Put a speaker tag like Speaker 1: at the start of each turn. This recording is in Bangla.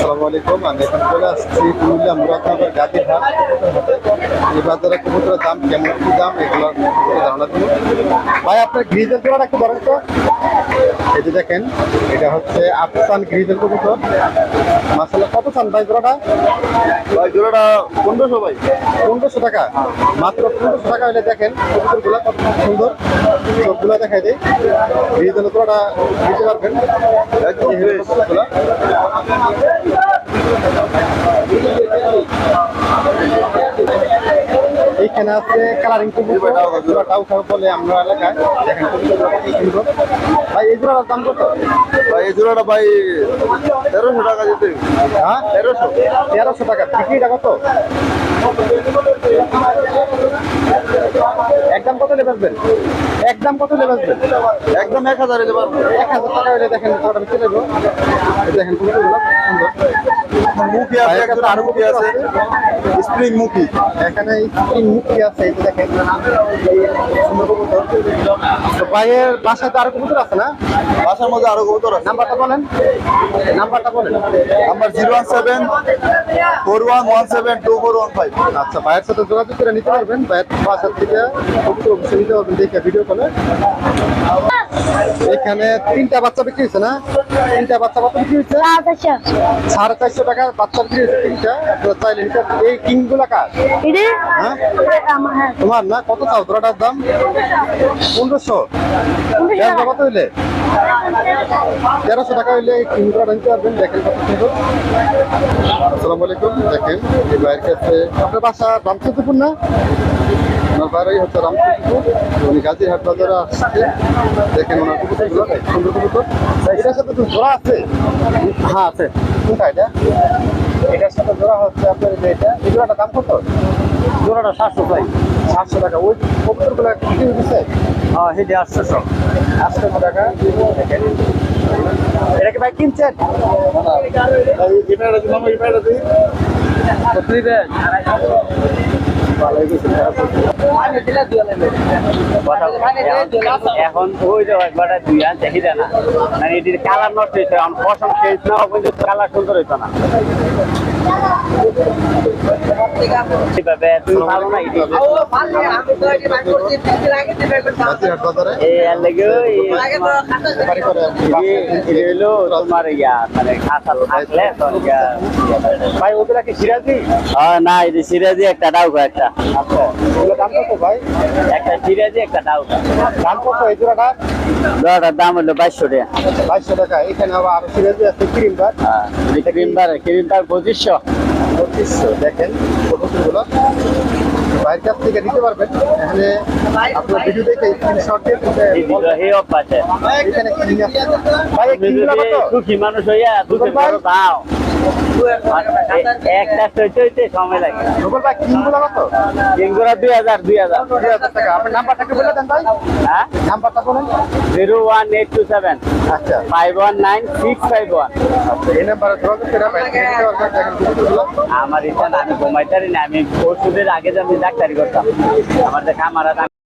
Speaker 1: আসসালামু আলাইকুম। আমি এখন চলে আসছি কুমিল্লা মুরাদনগর গাজীর হাট এই বাজারে কবুতরের দাম কেমন? কি দাম? এগুলো সম্পর্কে ধারণা দিব ভাই আপনার গ্রিজের জোড়া একটু বলেন তো। এই যে দেখেন এটা হচ্ছে আফসান গ্রিজের কবুতর। মাসালা কত চান ভাই জোড়াটা?
Speaker 2: ভাই জোড়াটা পনেরোশো ভাই।
Speaker 1: পনেরোশো টাকা। মাত্র পনেরোশো টাকা হলে দেখেন কবুতরগুলো কত সুন্দর। সবগুলো দেখাই দিই। গ্রিজের জোড়াটা দিতে পারবেন। কবুতরগুলো। এইখানে আছে কালারিং জোড়াটাও খাও বলে আমরা এলাকায়। দেখেন ভাই এই জোড়াটার দাম কত?
Speaker 2: ভাই এই জোড়াটা ভাই তেরোশো টাকা দিতে।
Speaker 1: হ্যাঁ?
Speaker 2: তেরোশো।
Speaker 1: তেরোশো টাকা। বিক্রিটা কত? একদম কত লেবেসবেন একদম কত লেবেসবেন
Speaker 2: একদম এক হাজার
Speaker 1: এক হাজার টাকা হলে দেখেন দেখেন সুন্দর।
Speaker 2: মুখি আছে
Speaker 1: কাছে
Speaker 2: আরও মুখি আছে। স্প্রিং মুখি।
Speaker 1: এখানে তিন মুক্তি আছে এই দেখেন। তো ভাইয়ের বাসায় তো আরও কবুতর আছে না?
Speaker 2: বাসার মধ্যে আরও কবুতর আছে।
Speaker 1: নাম্বারটা বলেন। নাম্বারটা বলেন।
Speaker 2: Number zero one seven four one one seven two four one five.
Speaker 1: আচ্ছা ভাইয়ের সাথে যোগাযোগ করে নিতে পারবেন। ভাইয়ের বাসার থেকে কবুতর অবশ্যই নিতে পারবেন দেখে ভিডিও কলে। এখানে তিনটা বাচ্চা বিক্রি হয়েছে না? তিনটা বাচ্চা কত বিক্রি হয়েছে? সাড়ে চারশো। টাকার বাচ্চা বিক্রি হয়েছে তিনটা। আপনারা চাইলে নিতে এই কিংগুলা কার হ্যাঁ? তোমার না? কত চাও তোরাটার দাম? পনেরোশো। কত হইলে? তেরোশো টাকা হইলে এই কিং নিতে পারবেন। দেখেন কত সুন্দর। আসসালামু আলাইকুম। দেখেন এই ভাইয়ের কাছে আপনার বাসা রামচন্দ্রপুর না? ওনার হচ্ছে রামচন্দ্রপুর উনি গাজীরহাট বাজারে আসছে। দেখেন ওনার কুকুরগুলো সুন্দর কুকুর এটার সাথে তো জোড়া আছে? হ্যাঁ আছে। কোনটা এটা? এটার সাথে জোড়া হচ্ছে আপনার যে এটা? এই জোড়াটার দাম কত? জোড়াটা সাতশো ভাই। সাতশো টাকা। ওই কবুতরগুলো কি দিচ্ছে হ্যাঁ হেঁটে আটশোশো আটশো টাকা। দেখেন। এটা কি ভাই কিনছেন কত দিবেন
Speaker 3: এখন ওই যে একবার দুই আন দেখি না মানে এটির কালার নষ্ট হয়েছে, এখন পশম শেষ না কালার সুন্দর হইতো না। না এটি
Speaker 1: ভাই ওগুলা কি সিরাজি?
Speaker 3: না এটি সিরাজি একটা ডাউকা একটা।
Speaker 1: আচ্ছা দাম কত ভাই?
Speaker 3: একটা সিরাজি একটা ডাউকা
Speaker 1: দাম কত এই জোড়াটা
Speaker 3: দাম হলো বাইশশো টাকা।
Speaker 1: বাইশশো টাকা। এখানে আবার আরও সিরাজি আছে ক্রিম বার।
Speaker 3: হ্যাঁ ক্রিম বার ক্রিম বার পঁচিশশো।
Speaker 1: পঁচিশশো দেখেন বাইরের কাছ থেকে নিতে পারবেন। এখানে আপনার ভিডিও দেখে স্ক্রিনশট দিয়ে এখানে কিং আছে। ভাই
Speaker 3: যদি
Speaker 1: কত
Speaker 3: সুখী মানুষ হইয়া দাও। একটা হইতে হইতে সময় লাগে।
Speaker 1: রুবেল ভাই কিংগুলো কত?
Speaker 3: কিংগুরা দুই হাজার দুই হাজার।
Speaker 1: দুই হাজার টাকা। আপনার নাম্বারটা একটু বলে দেন ভাই।
Speaker 3: হ্যাঁ?
Speaker 1: নাম্বারটা বলেন।
Speaker 3: Zero one eight two seven.
Speaker 1: আচ্ছা।
Speaker 3: Five one nine six five one.
Speaker 1: আচ্ছা এই নাম্বারে যোগাযোগ করে
Speaker 3: আমার ইচ্ছা আমি ঘুমাইতারি না আমি ওষুধের আগে যে আমি ডাক্তারি করতাম। আমার যে খামার